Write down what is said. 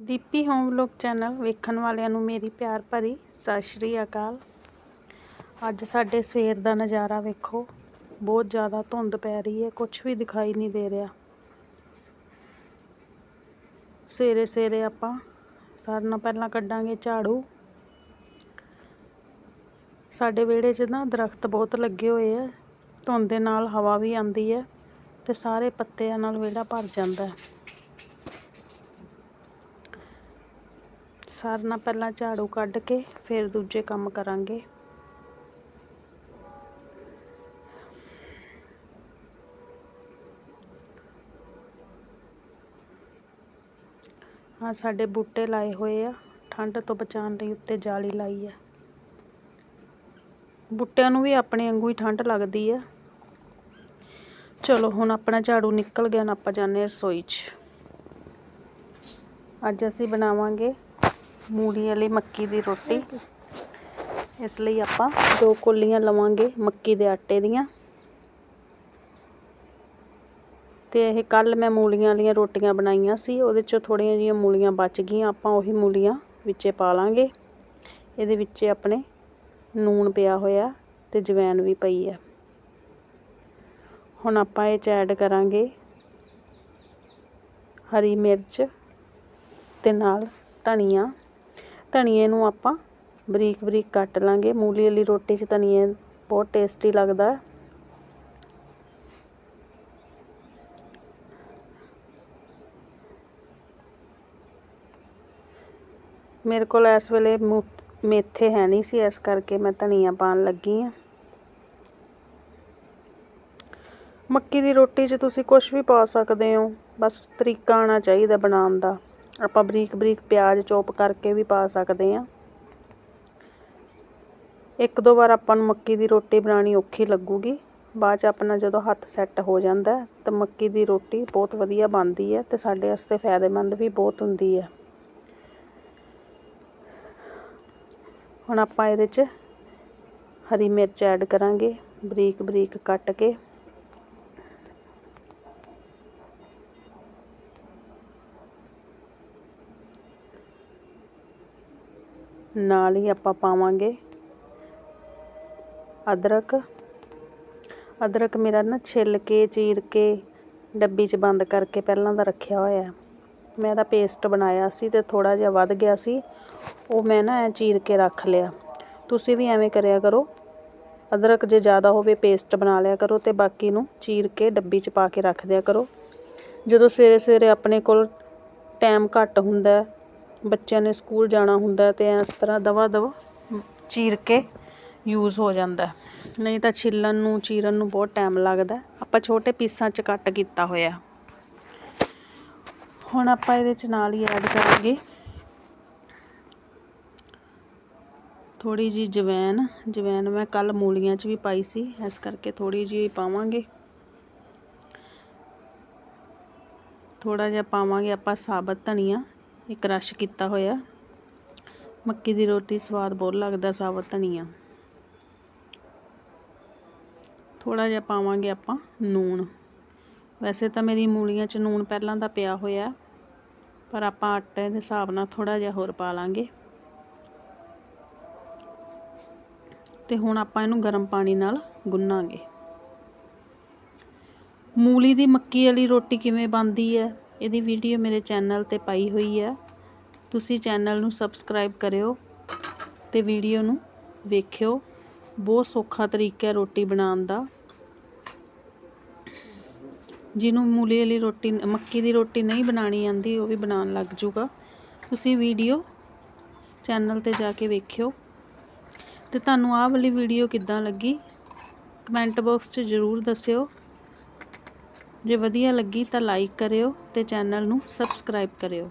Deepi home vlog channel ਵੇਖਣ ਵਾਲਿਆਂ ਨੂੰ ਮੇਰੀ ਪਿਆਰ ਭਰੀ ਸਤਿ ਸ਼੍ਰੀ ਅਕਾਲ। ਅੱਜ ਸਾਡੇ ਸਵੇਰ ਦਾ ਨਜ਼ਾਰਾ ਵੇਖੋ। ਬਹੁਤ ਜ਼ਿਆਦਾ ਧੁੰਦ ਪੈ ਰਹੀ ਹੈ ਕੁਝ ਵੀ ਦਿਖਾਈ ਨਹੀਂ ਦੇ ਰਿਹਾ। ਸਵੇਰੇ ਸਵੇਰੇ ਆਪਾਂ ਸਾਰਿਆਂ ਨਾਲ ਪਹਿਲਾਂ ਕੱਢਾਂਗੇ ਝਾੜੂ। ਸਾਡੇ ਵਿਹੜੇ 'ਚ ਨਾ ਦਰਖਤ ਬਹੁਤ ਲੱਗੇ ਹੋਏ ਆ। ਧੁੰਦ ਦੇ ਨਾਲ ਹਵਾ ਵੀ ਆਉਂਦੀ ਹੈ ਤੇ ਸਾਰੇ ਪੱਤਿਆਂ ਨਾਲ ਵਿਹੜਾ ਭਰ ਜਾਂਦਾ ਹੈ। ਸਾਰਿਆਂ ਨਾਲ ਪਹਿਲਾਂ ਝਾੜੂ ਕੱਢ ਕੇ ਫਿਰ ਦੂਜੇ ਕੰਮ ਕਰਾਂਗੇ। ਆ ਸਾਡੇ ਬੂਟੇ ਲਾਏ ਹੋਏ ਆ। ਠੰਡ ਤੋਂ ਬਚਾਉਣ ਲਈ ਉੱਤੇ ਜਾਲੀ ਲਾਈ ਆ। ਬੂਟਿਆਂ ਨੂੰ ਵੀ ਆਪਣੇ ਵਾਂਗੂ ਹੀ ਠੰਡ ਲੱਗਦੀ ਆ। ਚਲੋ ਹੁਣ ਆਪਣਾ ਝਾੜੂ ਨਿਕਲ ਗਿਆ ਨਾ ਆਪਾਂ ਜਾਂਦੇ ਰਸੋਈ 'ਚ। ਅੱਜ ਅਸੀਂ ਬਣਾਵਾਂਗੇ ਮੂਲੀ ਵਾਲੀ ਮੱਕੀ ਦੀ ਰੋਟੀ। ਇਸ ਲਈ ਆਪਾਂ ਦੋ ਕੋਲੀਆਂ ਲਵਾਂਗੇ ਮੱਕੀ ਦੇ ਆਟੇ ਦੀਆਂ। ਤੇ ਇਹ ਕੱਲ ਮੈਂ ਮੂਲੀਆਂ ਵਾਲੀਆਂ ਰੋਟੀਆਂ ਬਣਾਈਆਂ ਸੀ, ਉਹਦੇ ਚੋਂ ਥੋੜੀਆਂ ਜੀਆਂ ਮੂਲੀਆਂ ਬਚ ਗਈਆਂ, ਆਪਾਂ ਉਹੀ ਮੂਲੀਆਂ ਵਿੱਚੇ ਪਾ ਲਾਂਗੇ। ਇਹਦੇ ਵਿੱਚ ਆਪਣੇ ਨੂਣ ਪਿਆ ਹੋਇਆ ਤੇ ਜਵੈਨ ਵੀ ਪਈ ਹੈ। ਹੁਣ ਆਪਾਂ ਇਹ ਚ ਐਡ ਕਰਾਂਗੇ ਹਰੀ ਮਿਰਚ ਤੇ ਨਾਲ ਧਨੀਆ। ਧਨੀਏ ਨੂੰ ਆਪਾਂ ਬਰੀਕ ਬਰੀਕ ਕੱਟ ਲਾਂਗੇ। ਮੂਲੀ ਵਾਲੀ ਰੋਟੀ 'ਚ ਧਨੀਏ ਬਹੁਤ ਟੇਸਟੀ ਲੱਗਦਾ। ਮੇਰੇ ਕੋਲ ਇਸ ਵੇਲੇ ਮੇਥੇ ਹੈ ਨਹੀਂ ਸੀ, ਇਸ ਕਰਕੇ ਮੈਂ ਧਨੀਆ ਪਾਣ ਲੱਗੀ ਆ ਮੱਕੀ ਦੀ ਰੋਟੀ 'ਚ ਤੁਸੀਂ ਕੁਝ ਵੀ ਪਾ ਸਕਦੇ ਹੋ, ਬਸ ਤਰੀਕਾ ਆਣਾ ਚਾਹੀਦਾ ਬਣਾਉਣ ਦਾ। ਆਪਾਂ ਬਰੀਕ ਬਰੀਕ ਪਿਆਜ਼ ਚੋਪ ਕਰਕੇ ਵੀ ਪਾ ਸਕਦੇ ਆ ਇੱਕ ਦੋ ਵਾਰ ਆਪਾਂ ਨੂੰ ਮੱਕੀ ਦੀ ਰੋਟੀ ਬਣਾਉਣੀ ਔਖੀ ਲੱਗੂਗੀ। ਬਾਅਦ ਚ ਆਪਣਾ ਜਦੋਂ ਹੱਥ ਸੈੱਟ ਹੋ ਜਾਂਦਾ ਤਾਂ ਮੱਕੀ ਦੀ ਰੋਟੀ ਬਹੁਤ ਵਧੀਆ ਬਣਦੀ ਹੈ ਤੇ ਸਾਡੇ ਵਾਸਤੇ ਫਾਇਦੇਮੰਦ ਵੀ ਬਹੁਤ ਹੁੰਦੀ ਹੈ। ਹੁਣ ਆਪਾਂ ਇਹਦੇ 'ਚ ਹਰੀ ਮਿਰਚ ਐਡ ਕਰਾਂਗੇ, ਬਰੀਕ ਬਰੀਕ ਕੱਟ ਕੇ। ਨਾਲ ਹੀ ਆਪਾਂ ਪਾਵਾਂਗੇ ਅਦਰਕ। ਅਦਰਕ ਮੇਰਾ ਨਾ ਛਿੱਲ ਕੇ ਚੀਰ ਕੇ ਡੱਬੀ 'ਚ ਬੰਦ ਕਰਕੇ ਪਹਿਲਾਂ ਦਾ ਰੱਖਿਆ ਹੋਇਆ ਮੈਂ ਇਹਦਾ ਪੇਸਟ ਬਣਾਇਆ ਸੀ ਤੇ ਥੋੜਾ ਜਿਹਾ ਵੱਧ ਗਿਆ ਸੀ। ਉਹ ਮੈਂ ਨਾ ਐ ਚੀਰ ਕੇ ਰੱਖ ਲਿਆ। ਤੁਸੀਂ ਵੀ ਐਵੇਂ ਕਰਿਆ ਕਰੋ। ਅਦਰਕ ਜੇ ਜ਼ਿਆਦਾ ਹੋਵੇ ਪੇਸਟ ਬਣਾ ਲਿਆ ਕਰੋ ਤੇ ਬਾਕੀ ਨੂੰ ਚੀਰ ਕੇ ਡੱਬੀ 'ਚ ਪਾ ਕੇ ਰੱਖ ਦਿਆ ਕਰੋ। ਜਦੋਂ ਸਵੇਰੇ ਸਵੇਰੇ ਆਪਣੇ ਕੋਲ ਟਾਈਮ ਘੱਟ ਹੁੰਦਾ ਬੱਚਿਆਂ ਨੇ ਸਕੂਲ ਜਾਣਾ ਹੁੰਦਾ ਅਤੇ ਇਸ ਤਰ੍ਹਾਂ ਦਵਾ ਦਵਾ ਚੀਰ ਕੇ ਯੂਜ਼ ਹੋ ਜਾਂਦਾ ਨਹੀਂ ਤਾਂ ਛਿੱਲਣ ਨੂੰ, ਚੀਰਨ ਨੂੰ ਬਹੁਤ ਟਾਈਮ ਲੱਗਦਾ ਆਪਾਂ ਛੋਟੇ ਪੀਸਾਂ 'ਚ ਕੱਟ ਕੀਤਾ ਹੋਇਆ ਹੁਣ ਆਪਾਂ ਇਹਦੇ 'ਚ ਨਾਲ ਹੀ ਐਡ ਕਰਾਂਗੇ। ਥੋੜੀ ਜੀ ਜਵੈਨ ਜਵੈਨ ਮੈਂ ਕੱਲ ਮੂਲੀਆਂ 'ਚ ਵੀ ਪਾਈ ਸੀ, ਇਸ ਕਰਕੇ ਥੋੜੀ ਜੀ ਪਾਵਾਂਗੇ। ਥੋੜਾ ਜਿਹਾ ਪਾਵਾਂਗੇ ਆਪਾਂ ਸਾਬਤ ਧਨੀਆ। ਇੱਕ ਰਸ਼ ਕੀਤਾ ਹੋਇਆ। ਮੱਕੀ ਦੀ ਰੋਟੀ ਸਵਾਦ ਬਹੁਤ ਲੱਗਦਾ, ਸਾਬਤ ਧਨੀਆ। ਥੋੜਾ ਜਿਹਾ ਪਾਵਾਂਗੇ ਆਪਾਂ ਨੂਣ। ਵੈਸੇ ਤਾਂ ਮੇਰੀ ਮੂਲੀਆਂ 'ਚ ਨੂਣ ਪਹਿਲਾਂ ਦਾ ਪਿਆ ਹੋਇਆ, ਪਰ ਆਪਾਂ ਆਟੇ ਦੇ ਹਿਸਾਬ ਨਾਲ ਥੋੜਾ ਜਿਹਾ ਹੋਰ ਪਾ ਲਾਂਗੇ। ਤੇ ਹੁਣ ਆਪਾਂ ਇਹਨੂੰ ਗਰਮ ਪਾਣੀ ਨਾਲ ਗੁੰਨਾਂਗੇ। ਮੂਲੀ ਦੀ ਮੱਕੀ ਵਾਲੀ ਰੋਟੀ ਕਿਵੇਂ ਬਣਦੀ ਹੈ? ਇਹਦੀ ਵੀਡੀਓ ਮੇਰੇ ਚੈਨਲ ਤੇ ਪਾਈ ਹੋਈ ਹੈ ਤੁਸੀਂ ਚੈਨਲ ਨੂੰ ਸਬਸਕ੍ਰਾਈਬ ਕਰਿਓ ਤੇ ਵੀਡੀਓ ਨੂੰ ਵੇਖਿਓ। ਬਹੁਤ ਸੌਖਾ ਤਰੀਕਾ ਹੈ ਰੋਟੀ ਬਣਾਉਣ ਦਾ। ਜਿਹਨੂੰ ਮੂਲੀ ਵਾਲੀ ਰੋਟੀ, ਮੱਕੀ ਦੀ ਰੋਟੀ ਨਹੀਂ ਬਣਾਣੀ ਆਂਦੀ ਉਹ ਵੀ ਬਣਾਉਣ ਲੱਗ ਜੂਗਾ ਤੁਸੀਂ ਵੀਡੀਓ ਚੈਨਲ ਤੇ ਜਾ ਕੇ ਵੇਖਿਓ। ਤੇ ਤੁਹਾਨੂੰ ਆਹ ਵਾਲੀ ਵੀਡੀਓ ਕਿੱਦਾਂ ਲੱਗੀ? ਕਮੈਂਟ ਬਾਕਸ 'ਚ ਜ਼ਰੂਰ ਦੱਸਿਓ। ਜੇ ਵਧੀਆ ਲੱਗੀ ਤਾਂ ਲਾਈਕ ਕਰਿਓ ਤੇ ਚੈਨਲ ਨੂੰ ਸਬਸਕ੍ਰਾਈਬ ਕਰਿਓ।